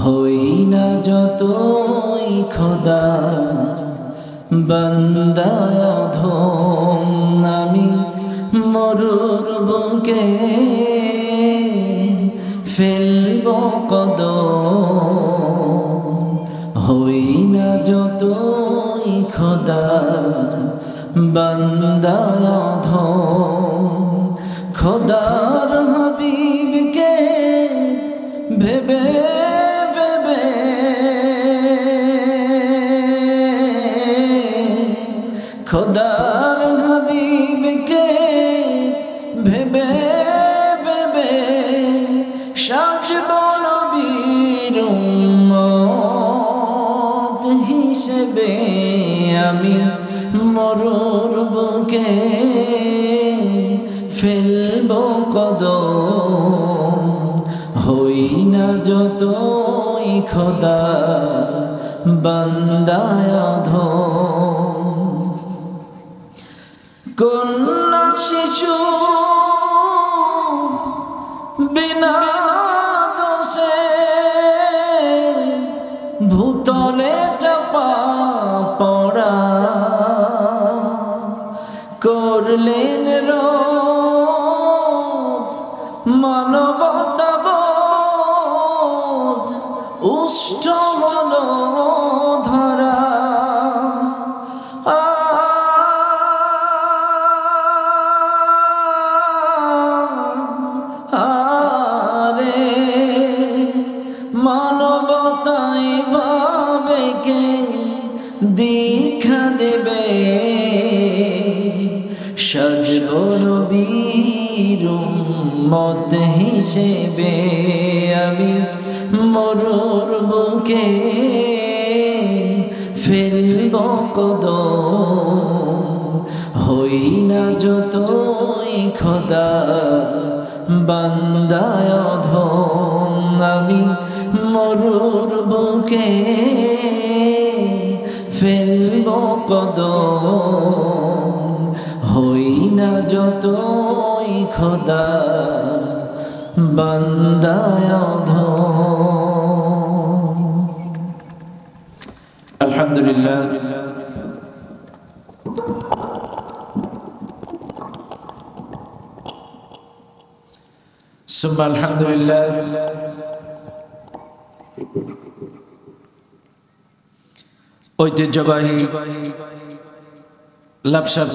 হই না যতই খোদা বন্দাধম আমি মরুর বুকে ফেলব কদম। হই না যতই খোদা বন্দাধম খোদার হাবিবকে খোদার হাবিবকে ভেবে ভেবে সাজব নবীর উম্মত হিসেবে আমি মরুর বুকে ফেলব কদম। হই না যতই খোদার বান্দায় অধম বিনা দোষে ভূতলে চাপা পড়া। করলেন মানবতা উষ্ট দীক্ষা দেবে। সজবর বীর মত হিসেবে। আমি মরুর বুকে ফেলব কদম। হই না যতই খোদার বান্দায় অধম। আমি মরুর বুকে ফেলব কদম হই না যতই খোদার বান্দায় অধম আলহামদুলিল্লাহ ثم الحمد لله ঐতিহ্যবাহী লাভসাব